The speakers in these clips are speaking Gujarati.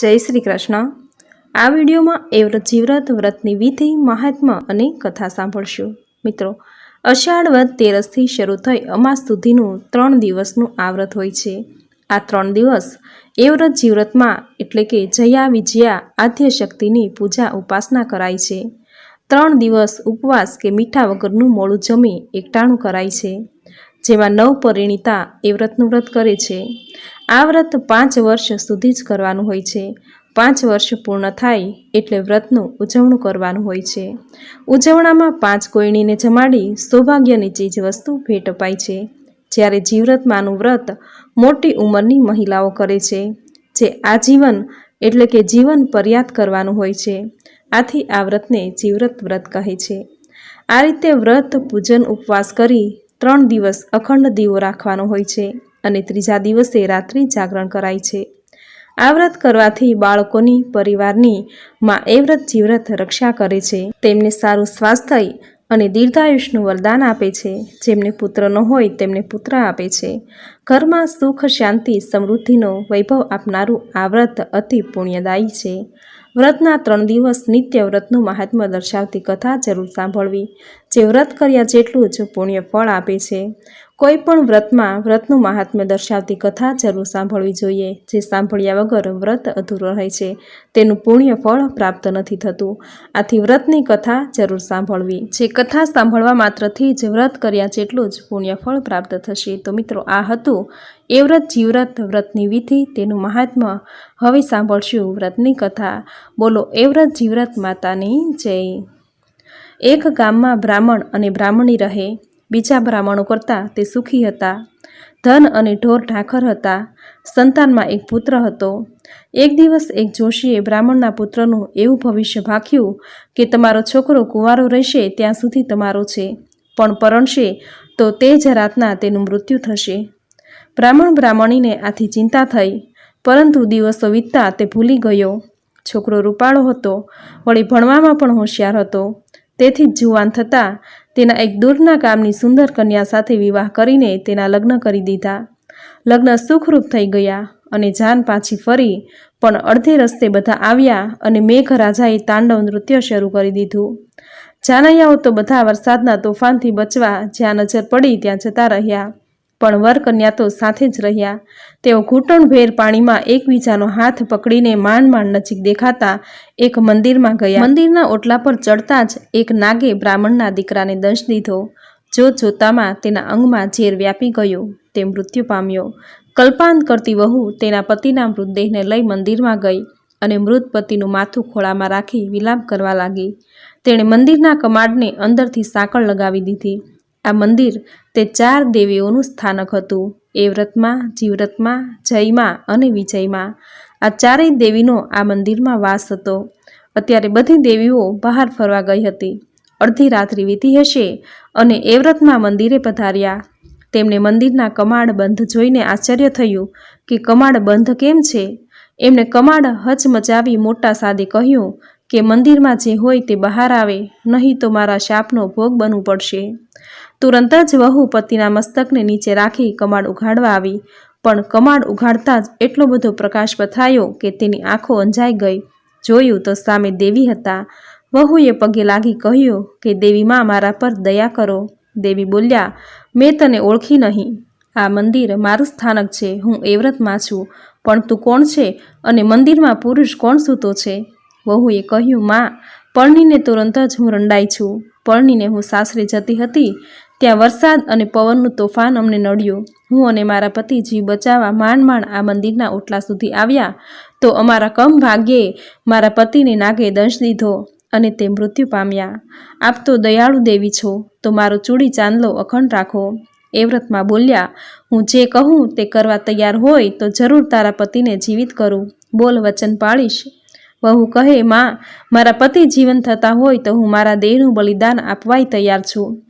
જય શ્રી કૃષ્ણ. આ વિડીયોમાં એ વ્રત જીવ્રત વ્રતની વિધિ, મહાત્મા અને કથા સાંભળશું. મિત્રો, અષાઢ વ્રત તેરસથી શરૂ થઈ અમાસ સુધીનું ત્રણ દિવસનું આ વ્રત હોય છે. આ ત્રણ દિવસ એ વ્રત જીવ્રતમાં એટલે કે જયા, વિજયા, આદ્ય શક્તિની પૂજા, ઉપાસના કરાય છે. ત્રણ દિવસ ઉપવાસ કે મીઠા વગરનું મોડું જમી, એકટાણું કરાય છે. જેમાં નવ પરિણીતા એ વ્રતનું વ્રત કરે છે. આ વ્રત પાંચ વર્ષ સુધી જ કરવાનું હોય છે. પાંચ વર્ષ પૂર્ણ થાય એટલે વ્રતનું ઉજવણું કરવાનું હોય છે. ઉજવણામાં પાંચ કોયણીને જમાડી સૌભાગ્યની ચીજ વસ્તુ ભેટ અપાય છે. જ્યારે જીવ્રતમાંનું વ્રત મોટી ઉંમરની મહિલાઓ કરે છે, જે આજીવન એટલે કે જીવન પર્યાત કરવાનું હોય છે. આથી આ વ્રતને જીવ્રત વ્રત કહે છે. આ રીતે વ્રત પૂજન ઉપવાસ કરી ત્રણ દિવસ અખંડ દીવો રાખવાનો હોય છે અને ત્રીજા દિવસે રાત્રિ જાગરણ કરાય છે. આ વ્રત કરવાથી બાળકોની પરિવારની માં એ વ્રત જીવ્રત રક્ષા કરે છે, તેમને સારું સ્વાસ્થ્ય અને દીર્ઘાયુષનું વરદાન આપે છે. જેમને પુત્ર ન હોય, તેમને પુત્ર આપે છે. ઘરમાં સુખ, શાંતિ, સમૃદ્ધિનો વૈભવ આપનારું આ વ્રત અતિ પુણ્યદાયી છે. વ્રતના ત્રણ દિવસ નિત્ય વ્રતનું મહાત્મ્ય દર્શાવતી કથા જરૂર સાંભળવી. જે વ્રત કર્યા જેટલું જ પુણ્ય ફળ આપે છે. કોઈ પણ વ્રતમાં વ્રતનું મહાત્મ્ય દર્શાવતી કથા જરૂર સાંભળવી જોઈએ. જે સાંભળ્યા વગર વ્રત અધૂરો રહે છે. તેનું પુણ્ય ફળ પ્રાપ્ત નથી થતું. આથી વ્રતની કથા જરૂર સાંભળવી. જે કથા સાંભળવા માત્રથી જ વ્રત કર્યા જેટલું જ પુણ્ય ફળ પ્રાપ્ત થશે. તો મિત્રો, આ હતું એ વ્રત જીવ્રત વ્રતની વિધિ તેનું મહાત્મ્ય હવે સાંભળશું વ્રતની કથા. બોલો એ વ્રત જીવ્રત માતાની જય. એક ગામમાં બ્રાહ્મણ અને બ્રાહ્મણી રહે. બીજા બ્રાહ્મણો કરતાં તે સુખી હતા. ધન અને ઢોર ઢાંખર હતા. સંતાનમાં એક પુત્ર હતો. એક દિવસ એક જોશીએ બ્રાહ્મણના પુત્રનું એવું ભવિષ્ય ભાખ્યું કે, તમારો છોકરો કુંવારો રહેશે ત્યાં સુધી તમારો છે. પણ પરણશે તો તે જ રાતના તેનું મૃત્યુ થશે. બ્રાહ્મણ બ્રાહ્મણીને આથી ચિંતા થઈ, પરંતુ દિવસો વીતતા તે ભૂલી ગયો. છોકરો રૂપાળો હતો, વળી ભણવામાં પણ હોશિયાર હતો. તેથી જ જુવાન થતાં તેના એક દૂરના ગામની સુંદર કન્યા સાથે વિવાહ કરીને તેના લગ્ન કરી દીધા. લગ્ન સુખરૂપ થઈ ગયા અને જાન પાછી ફરી, પણ અડધે રસ્તે બધા આવ્યા અને મેઘરાજાએ તાંડવ નૃત્ય શરૂ કરી દીધું. જાનૈયાઓ તો બધા વરસાદના તોફાનથી બચવા જ્યાં નજર પડી ત્યાં જતા રહ્યા. પણ વરકન્યા તો સાથે જ રહ્યા. તેઓ ઘૂંટણભેર પાણીમાં એકબીજાનો હાથ પકડીને માંડ માંડ નજીક દેખાતા એક મંદિરમાં ગયા. મંદિરના ઓટલા પર ચડતા જ એક નાગે બ્રાહ્મણના દીકરાને દંશ દીધો. જોત જોતામાં તેના અંગમાં ઝેર વ્યાપી ગયો, તે મૃત્યુ પામ્યો. કલ્પાંત કરતી વહુ તેના પતિના મૃતદેહને લઈ મંદિરમાં ગઈ અને મૃત પતિનું માથું ખોળામાં રાખી વિલાપ કરવા લાગી. તેણે મંદિરના કમાડને અંદરથી સાંકળ લગાવી દીધી. આ મંદિર તે ચાર દેવીઓનું સ્થાનક હતું. એ વ્રતમાં જીવ્રતમાં જયમાં અને વિજયમાં. આ ચારેય દેવીનો આ મંદિરમાં વાસ હતો. અત્યારે બધી દેવીઓ બહાર ફરવા ગઈ હતી. અડધી રાત્રિ વીતી હશે અને એ વ્રતમાં મંદિરે પધાર્યા. તેમને મંદિરના કમાડ બંધ જોઈને આશ્ચર્ય થયું કે કમાડ બંધ કેમ છે? એમણે કમાડ હચમચાવી મોટા સાદે કહ્યું કે મંદિરમાં જે હોય તે બહાર આવે, નહીં તો મારા શાપનો ભોગ બનવું પડશે. તુરંત જ વહુ પતિના મસ્તકને નીચે રાખી કમાડ ઉઘાડવા આવી. પણ કમાડ ઉઘાડતા જ એટલો બધો પ્રકાશ પથરાયો કે તેની આંખો અંજાઈ ગઈ. જોયું તો સામે દેવી હતા. વહુએ પગે લાગી કહ્યું કે દેવીમાં મારા પર દયા કરો. દેવી બોલ્યા, મેં તને ઓળખી નહીં. આ મંદિર મારું સ્થાનક છે. હું એવ્રતમાં છું. પણ તું કોણ છે? અને મંદિરમાં પુરુષ કોણ સૂતો છે? વહુએ કહ્યું, માં પરણીને તુરંત જ હું રંડાઈ છું. પરણીને હું સાસરે જતી હતી. ત્યાં વરસાદ અને પવનનું તોફાન અમને નડ્યું. હું અને મારા પતિ જીવ બચાવવા માંડ માંડ આ મંદિરના ઓટલા સુધી આવ્યા તો અમારા કમ ભાગ્યે મારા પતિને નાગે દંશ દીધો અને તે મૃત્યુ પામ્યા. આપ તો દયાળુ દેવી છો, તો મારો ચૂડી ચાંદલો અખંડ રાખો. એ વ્રતમાં બોલ્યા, હું જે કહું તે કરવા તૈયાર હોય તો જરૂર તારા પતિને જીવિત કરું. બોલ વચન પાળીશ. વહુ કહે, માં, મારા પતિ જીવન થતા હોય તો હું મારા દેહનું બલિદાન આપવાય તૈયાર છું.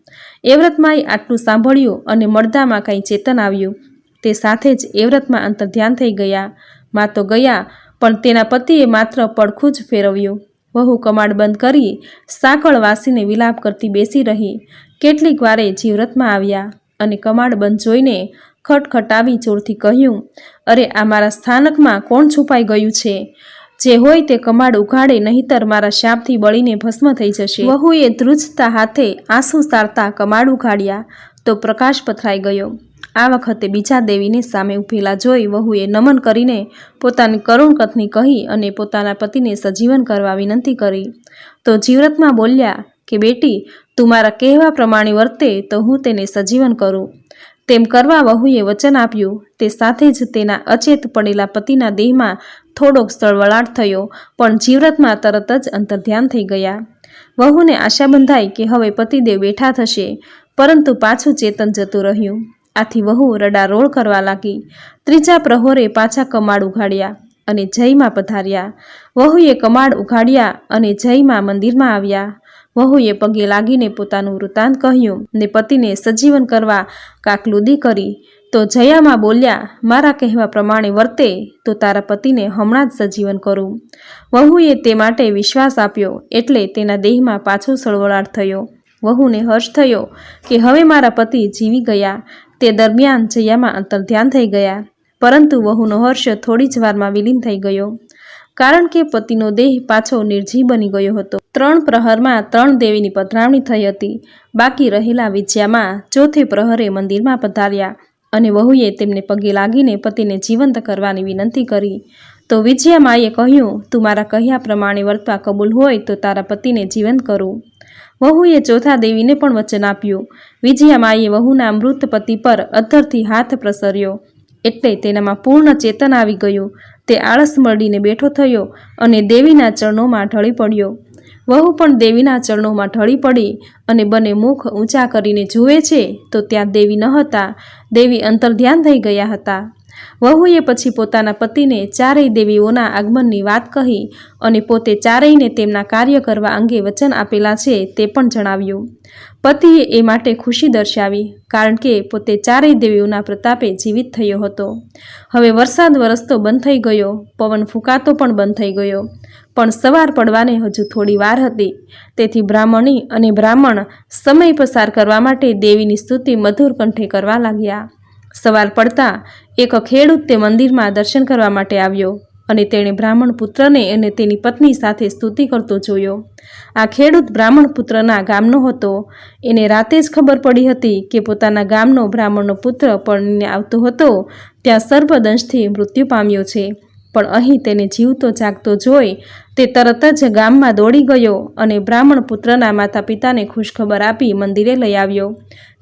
એ આટલું સાંભળ્યું અને મળદામાં કાંઈ ચેતન આવ્યું. તે સાથે જ એ વ્રતમાં અંતર્ધ્યાન થઈ ગયા. માં તો ગયા, પણ તેના પતિએ માત્ર પડખું જ ફેરવ્યું. વહુ કમાડ બંધ કરી સાંકળ વાસીને વિલાપ કરતી બેસી રહી. કેટલીક વારે જીવ્રતમાં આવ્યા અને કમાડ બંધ જોઈને ખટખટાવી જોરથી કહ્યું, અરે, આ મારા સ્થાનકમાં કોણ છુપાઈ ગયું છે? જે હોય તે કમાડ ઉઘાડે, નહીતર મારા શાપથી બળીને ભસ્મ થઈ જશે. વહુએ ધ્રુજતા હાથે આંસુ સારતા કમાડ ઉઘાડ્યા, તો પ્રકાશ પથરાઈ ગયો. આ વખતે બીજા દેવીને સામે ઊભેલા જોઈ વહુએ નમન કરીને પોતાની કરુણ કથની કહી અને પોતાના પતિને સજીવન કરવા વિનંતી કરી. તો જીવ્રતમાં બોલ્યા કે, બેટી, તું મારા કહેવા પ્રમાણે વર્તે તો હું તેને સજીવન કરું. તેમ કરવા વહુએ વચન આપ્યું. તે સાથે જ તેના અચેત પડેલા પતિના દેહમાં થોડોક સ્થળવળાટ થયો, પણ જીવ્રતમાં તરત જ અંતર્ધ્યાન થઈ ગયા. વહુને આશા બંધાઈ કે હવે પતિદેવ બેઠા થશે, પરંતુ પાછું ચેતન જતું રહ્યું. આથી વહુ રડારોળ કરવા લાગી. ત્રીજા પ્રહોરે પાછા કમાડ ઉઘાડ્યા અને જયમાં પધાર્યા. વહુએ કમાડ ઉઘાડ્યા અને જયમાં મંદિરમાં આવ્યા. વહુએ પગે લાગીને પોતાનું વૃત્તાંત કહ્યું ને પતિને સજીવન કરવા કાકલુદી કરી. તો જયામાં બોલ્યા, મારા કહેવા પ્રમાણે વર્તે તો તારા પતિને હમણાં જ સજીવન કરું. વહુએ તે માટે વિશ્વાસ આપ્યો એટલે તેના દેહમાં પાછો સળવળાટ થયો. વહુને હર્ષ થયો કે હવે મારા પતિ જીવી ગયા. તે દરમિયાન જયામાં અંતર્ધ્યાન થઈ ગયા. પરંતુ વહુનો હર્ષ થોડી જ વારમાં વિલીન થઈ ગયો. કારણ કે પતિનો દેહ પાછો નિર્જીવ બની ગયો હતો. ત્રણ પ્રહરમાં ત્રણ દેવીની પધરાવણી થઈ હતી. બાકી રહેલા વિજ્યામાં ચોથે પ્રહરે મંદિરમાં પધાર્યા. અને વહુએ તેમને પગે લાગીને પતિને જીવંત કરવાની વિનંતી કરી. તો વિજયામાએ કહ્યું, તું મારા કહ્યા પ્રમાણે વર્તવા કબૂલ હોય તો તારા પતિને જીવંત કરું. વહુએ ચોથા દેવીને પણ વચન આપ્યું. વિજયામાએ વહુના મૃત પતિ પર અધ્ધરથી હાથ પ્રસર્યો. એટલે તેનામાં પૂર્ણ ચેતન આવી ગયું. તે આળસ મળીને બેઠો થયો અને દેવીના ચરણોમાં ઢળી પડ્યો. વહુ પણ દેવીના ચરણોમાં ઢળી પડી અને બંને મુખ ઊંચા કરીને જુએ છે, તો ત્યાં દેવી ન હતા. દેવી અંતર્ધ્યાન થઈ ગયા હતા. વહુએ પછી પોતાના પતિને ચારેય દેવીઓના આગમનની વાત કહી અને પોતે ચારેયને તેમના કાર્ય કરવા અંગે વચન આપેલા છે તે પણ જણાવ્યું. પતિએ એ માટે ખુશી દર્શાવી, કારણ કે પોતે ચારેય દેવીઓના પ્રતાપે જીવિત થયો હતો. હવે વરસાદ વરસતો બંધ થઈ ગયો, પવન ફૂંકાતો પણ બંધ થઈ ગયો. પણ સવાર પડવાને હજુ થોડી વાર હતી. તેથી બ્રાહ્મણી અને બ્રાહ્મણ સમય પસાર કરવા માટે દેવીની સ્તુતિ મધુર કંઠે કરવા લાગ્યા. સવાર પડતા એક ખેડૂત તે મંદિરમાં દર્શન કરવા માટે આવ્યો. અને તેણે બ્રાહ્મણ પુત્રને અને તેની પત્ની સાથે સ્તુતિ કરતો જોયો. આ ખેડૂત બ્રાહ્મણ પુત્રના ગામનો હતો. એને રાતે જ ખબર પડી હતી કે પોતાના ગામનો બ્રાહ્મણનો પુત્ર પરણીને આવતો હતો. ત્યાં સર્પદંશથી મૃત્યુ પામ્યો છે. પણ અહીં તેને જીવતો જાગતો જોઈ તે તરત જ ગામમાં દોડી ગયો અને બ્રાહ્મણ પુત્રના માતા પિતાને ખુશખબર આપી મંદિરે લઈ આવ્યો.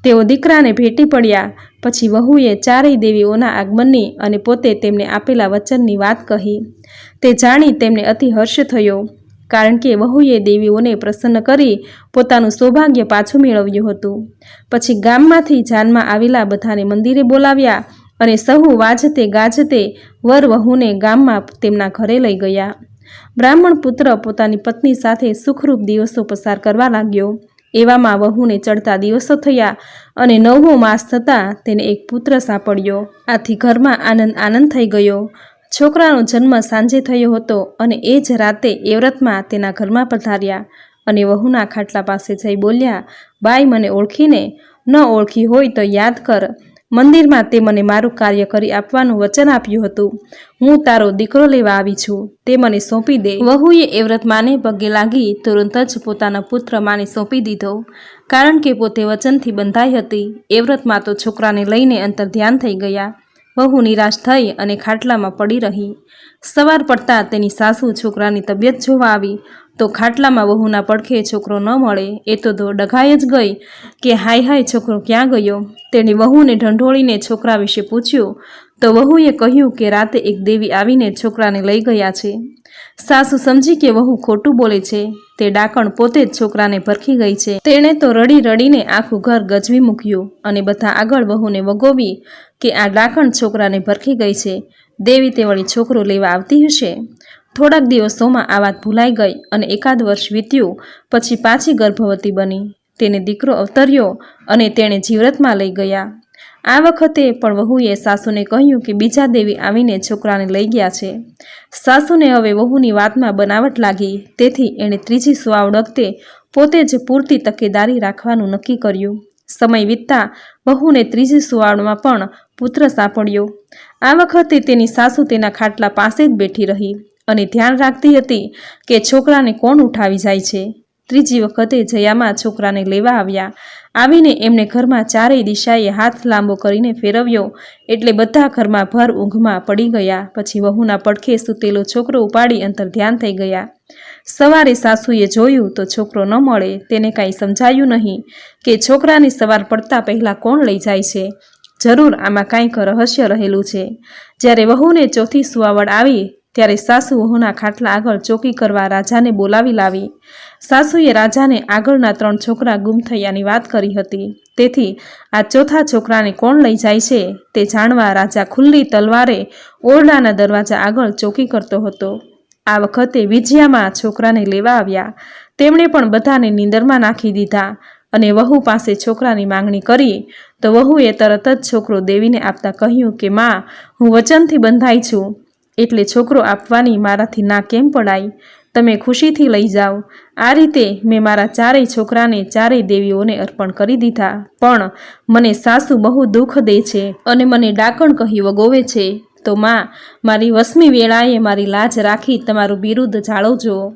તેઓ દીકરાને ભેટી પડ્યા. પછી વહુએ ચારેય દેવીઓના આગમનની અને પોતે તેમને આપેલા વચનની વાત કહી. તે જાણી તેમને અતિ હર્ષ થયો, કારણ કે વહુએ દેવીઓને પ્રસન્ન કરી પોતાનું સૌભાગ્ય પાછું મેળવ્યું હતું. પછી ગામમાંથી જાનમાં આવેલા બધાને મંદિરે બોલાવ્યા અને સહુ વાજતે ગાજતે વર વહુને ગામમાં તેમના ઘરે લઈ ગયા. બ્રાહ્મણ પુત્ર પોતાની પત્ની સાથે સુખરૂપ દિવસો પસાર કરવા લાગ્યો. એવામાં વહુને ચડતા દિવસો થયા અને નવમો માસ થતાં તેને એક પુત્ર સાંપડ્યો. આથી ઘરમાં આનંદ આનંદ થઈ ગયો. છોકરાનો જન્મ સાંજે થયો હતો અને એ જ રાતે એવ્રતમાં તેના ઘરમાં પધાર્યા અને વહુના ખાટલા પાસે જઈ બોલ્યા, બાઈ, મને ઓળખીને? ન ઓળખી હોય તો યાદ કર. મંદિરમાં તે મને મારું કાર્ય કરી આપવાનું વચન આપ્યું હતું. હું તારો દીકરો લેવા આવી છું. તે મને સોંપી દે. વહુએ એવ્રત માને પગે લાગી તુરંત જ પોતાના પુત્ર માને સોંપી દીધો. કારણ કે પોતે વચનથી બંધાઈ હતી. એવ્રતમાં તો છોકરાને લઈને અંતર ધ્યાન થઈ ગયા. વહુ નિરાશ થઈ અને ખાટલામાં પડી રહી. સવાર પડતા તેની સાસુ છોકરાની તબિયત જોવા આવી. તો ખાટલામાં વહુના પડખે છોકરો ન મળે. એ તો ડઘાઈ જ ગઈ કે હાય હાય છોકરો ક્યાં ગયો? તેણે વહુને ઢંઢોળીને છોકરા વિશે પૂછ્યું. તો વહુએ કહ્યું કે રાતે એક દેવી આવીને છોકરાને લઈ ગયા છે. સાસુ સમજી કે વહુ ખોટું બોલે છે, તે ડાકણ પોતે જ છોકરાને ભરખી ગઈ છે. તેણે તો રડી રડીને આખું ઘર ગજવી મૂક્યું અને બધા આગળ વહુને વગોવી કે આ ડાકણ છોકરાને ભરખી ગઈ છે, દેવી તે વળી છોકરો લેવા આવતી હશે? થોડાક દિવસોમાં આ વાત ભૂલાઈ ગઈ અને એકાદ વર્ષ વીત્યું, પછી પાછી ગર્ભવતી બની. તેને દીકરો અવતર્યો અને તેણે જીવ્રતમાં લઈ ગયા. આ વખતે પણ વહુએ સાસુને કહ્યું કે બીજા દેવી આવીને છોકરાને લઈ ગયા છે. સાસુને હવે વહુની વાતમાં બનાવટ લાગી, તેથી એણે ત્રીજી સુવાવડકતે પોતે જ પૂરતી તકેદારી રાખવાનું નક્કી કર્યું. સમય વીતતા વહુને ત્રીજી સુવાળમાં પણ પુત્ર સાંપડ્યો. આ વખતે તેની સાસુ તેના ખાટલા પાસે જ બેઠી રહી અને ધ્યાન રાખતી હતી કે છોકરાને કોણ ઉઠાવી જાય છે. ત્રીજી વખતે જયામાં છોકરાને લેવા આવ્યા. આવીને એમને ઘરમાં ચારેય દિશાએ હાથ લાંબો કરીને ફેરવ્યો. એટલે બધા ઘરમાં ભર ઊંઘમાં પડી ગયા. પછી વહુના પડખે સૂતેલો છોકરો ઉપાડી અંતર ધ્યાન થઈ ગયા. સવારે સાસુએ જોયું તો છોકરો ન મળે. તેને કાંઈ સમજાયું નહીં કે છોકરાની સવાર પડતા પહેલાં કોણ લઈ જાય છે? જરૂર આમાં કાંઈક રહસ્ય રહેલું છે. જ્યારે વહુને ચોથી સુવાવડ આવી ત્યારે સાસુ વહુના ખાટલા આગળ ચોકી કરવા રાજાને બોલાવી લાવી. સાસુએ રાજાને આગળના ત્રણ છોકરા ગુમ થયાની વાત કરી હતી. તેથી આ ચોથા છોકરાને કોણ લઈ જાય છે તે જાણવા રાજા ખુલ્લી તલવારે ઓરડાના દરવાજા આગળ ચોકી કરતો હતો. આ વખતે વિજયામાં છોકરાને લેવા આવ્યા. તેમણે પણ બધાને નીંદરમાં નાખી દીધા અને વહુ પાસે છોકરાની માંગણી કરી તો વહુએ તરત જ છોકરો દેવીને આપતા કહ્યું કે, માં, હું વચનથી બંધાઈ છું. એટલે છોકરો આપવાની મારાથી ના કેમ પડાય? તમે ખુશીથી લઈ જાઓ. આ રીતે મેં મારા ચારેય છોકરાને ચારેય દેવીઓને અર્પણ કરી દીધા. પણ મને સાસુ બહુ દુઃખ દે છે અને મને ડાકણ કહી વગોવે છે. તો માં, મારી વસમી વેળાએ મારી લાજ રાખી તમારું બિરુદ જાળવજો.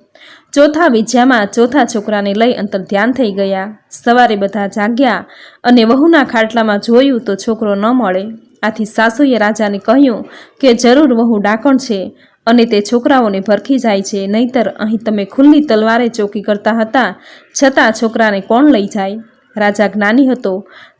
ચોથા વિજ્યામાં ચોથા છોકરાને લઈ અંતર ધ્યાન થઈ ગયા. સવારે બધા જાગ્યા અને વહુના ખાટલામાં જોયું તો છોકરો ન મળે. આથી સાસુએ રાજાને કહ્યું કે જરૂર વહુ ડાકણ છે અને તે છોકરાઓને ભરખી જાય છે, નહીતર અહીં તમે ખુલ્લી તલવારે ચોકી કરતા હતા, છતાં છોકરાને કોણ લઈ જાય? રાજા જ્ઞાની હતો.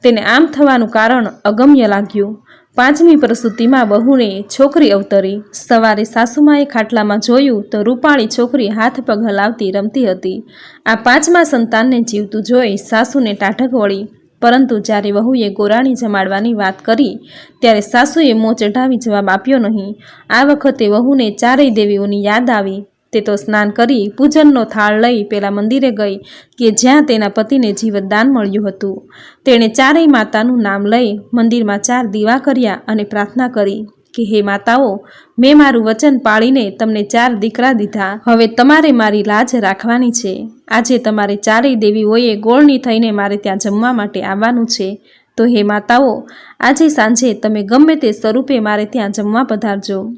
તેને આમ થવાનું કારણ અગમ્ય લાગ્યું. પાંચમી પ્રસૂતિમાં બહુને છોકરી અવતરી. સવારે સાસુમાએ ખાટલામાં જોયું તો રૂપાળી છોકરી હાથ પગ હલાવતી રમતી હતી. આ પાંચમા સંતાનને જીવતું જોઈ સાસુને ટાઢક વળી પરંતુ જ્યારે વહુએ ગોરાણી જમાડવાની વાત કરી, ત્યારે સાસુએ મોં ચઢાવી જવાબ આપ્યો નહીં. આ વખતે વહુને ચારેય દેવીઓની યાદ આવી. તે તો સ્નાન કરી પૂજનનો થાળ લઈ પેલા મંદિરે ગઈ, કે જ્યાં તેના પતિને જીવતદાન મળ્યું હતું. તેણે ચારેય માતાનું નામ લઈ મંદિરમાં ચાર દીવા કર્યા અને પ્રાર્થના કરી. કે, હે માતાઓ, મેં મારું વચન પાળીને તમને ચાર દીકરા દીધા. હવે તમારે મારી લાજ રાખવાની છે. આજે તમારે ચારેય દેવીઓએ ગોળની થઈને મારે ત્યાં જમવા માટે આવવાનું છે. તો હે માતાઓ, આજે સાંજે તમે ગમે તે સ્વરૂપે મારે ત્યાં જમવા પધારજો.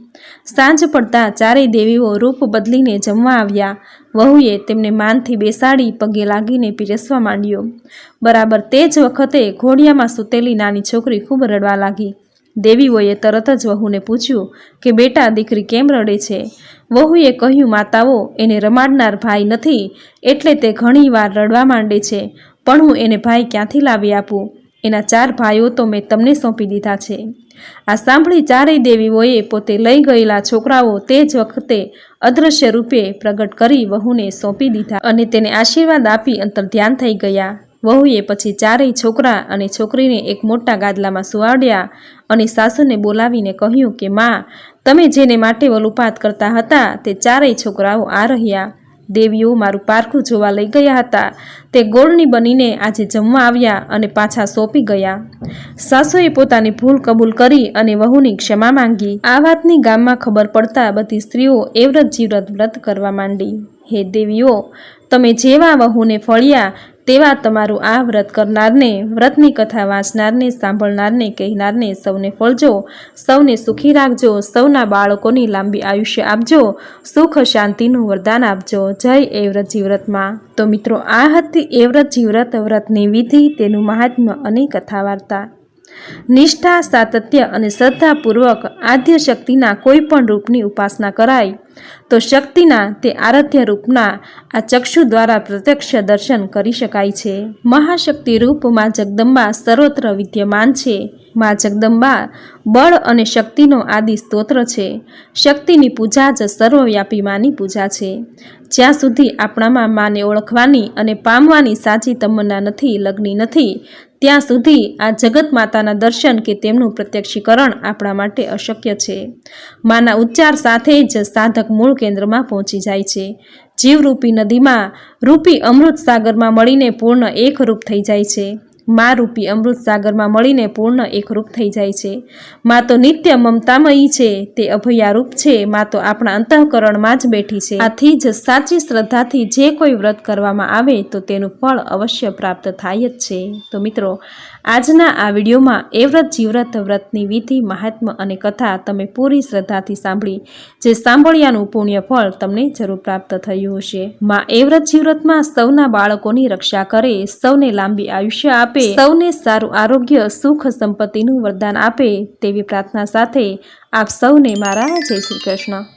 સાંજ પડતા ચારેય દેવીઓ રૂપ બદલીને જમવા આવ્યા. વહુએ તેમને માનથી બેસાડી પગે લાગીને પીરસવા માંડ્યો. બરાબર તે જ વખતે ઘોડિયામાં સૂતેલી નાની છોકરી ખૂબ રડવા લાગી. દેવીઓએ તરત જ વહુને પૂછ્યું કે, બેટા, દીકરી કેમ રડે છે? વહુએ કહ્યું, માતાઓ, એને રમાડનાર ભાઈ નથી, એટલે તે ઘણીવાર રડવા માંડે છે, પણ હું એને ભાઈ ક્યાંથી લાવી આપું? એના ચાર ભાઈઓ તો મેં તમને સોંપી દીધા છે. આ સાંભળી ચારેય દેવીઓએ પોતે લઈ ગયેલા છોકરાઓ તે જ વખતે અદૃશ્ય રૂપે પ્રગટ કરી વહુને સોંપી દીધા અને તેને આશીર્વાદ આપી અંતર ધ્યાન થઈ ગયા. વહુએ પછી ચારેય છોકરા અને છોકરીને એક મોટા ગાદલામાં સુવાડ્યા અને સાસુને બોલાવીને કહ્યું કે, માં, તમે જેને માટે વલુપાત કરતા હતા તે ચારેય છોકરાઓ આ રહ્યા. દેવીઓ મારું પારખું જોવા લઈ ગયા હતા. તે ગોળની બનીને આજે જમવા આવ્યા અને પાછા સોંપી ગયા. સાસુએ પોતાની ભૂલ કબૂલ કરી અને વહુની ક્ષમા માંગી. આ વાતની ગામમાં ખબર પડતા બધી સ્ત્રીઓ એવ્રત જીવ્રત વ્રત કરવા માંડી. હે દેવીઓ, તમે જેવા વહુને ફળ્યા, તેવા તમારું આ વ્રત કરનારને, વ્રતની કથા વાંચનારને, સાંભળનારને, કહેનારને સૌને ફળજો, સૌને સુખી રાખજો, સૌના બાળકોની લાંબી આયુષ્ય આપજો, સુખ શાંતિનું વરદાન આપજો. જય એવ્રત જીવ્રતમાં તો મિત્રો, આ હતી એવ્રત જીવ્રત વ્રતની વિધિ, તેનું મહાત્મ્ય અને કથા વાર્તા નિષ્ઠા, સાતત્ય અને શ્રદ્ધાપૂર્વક આદ્ય શક્તિના કોઈ પણ રૂપની ઉપાસના કરાય, તો શક્તિના તે આરાધ્ય રૂપના આ ચક્ષુ દ્વારા પ્રત્યક્ષ દર્શન કરી શકાય છે. મહાશક્તિ રૂપમાં જગદંબા સર્વત્ર વિદ્યમાન છે. માં જગદંબા બળ અને શક્તિનો આદિ સ્તોત્ર છે. શક્તિની પૂજા જ સર્વવ્યાપી માની પૂજા છે. જ્યાં સુધી આપણામાં માને ઓળખવાની અને પામવાની સાચી તમન્ના નથી, લગ્ની નથી ત્યાં સુધી આ જગત માતાના દર્શન કે તેમનું પ્રત્યક્ષીકરણ આપણા માટે અશક્ય છે. માના ઉચ્ચાર સાથે જ સાધક મૂળ કેન્દ્રમાં પહોંચી જાય છે. જીવરૂપી નદીમાં રૂપી અમૃત સાગરમાં મળીને પૂર્ણ એકરૂપ થઈ જાય છે. મા રૂપી અમૃત સાગરમાં મળીને પૂર્ણ એકરૂપ થઈ જાય છે. મા તો નિત્ય મમતામયી છે, તે અભયારૂપ છે, મા તો આપણા અંતઃકરણમાં જ બેઠી છે. આથી જ સાચી શ્રદ્ધાથી જે કોઈ વ્રત કરવામાં આવે તો તેનું ફળ અવશ્ય પ્રાપ્ત થાય જ છે. તો મિત્રો આજના આ વિડીયોમાં એ વ્રત જીવ્રત વ્રતની વિધિ મહાત્મ્ય અને કથા તમે પૂરી શ્રદ્ધાથી સાંભળી, જે સાંભળ્યાનું પુણ્ય ફળ તમને જરૂર પ્રાપ્ત થયું હશે. માં એ વ્રત જીવ્રતમાં સૌના બાળકોની રક્ષા કરે, સૌને લાંબી આયુષ્ય આપે, સૌને સારું આરોગ્ય, સુખ સંપત્તિનું વરદાન આપે તેવી પ્રાર્થના સાથે આપ સૌને મારા જય શ્રી કૃષ્ણ.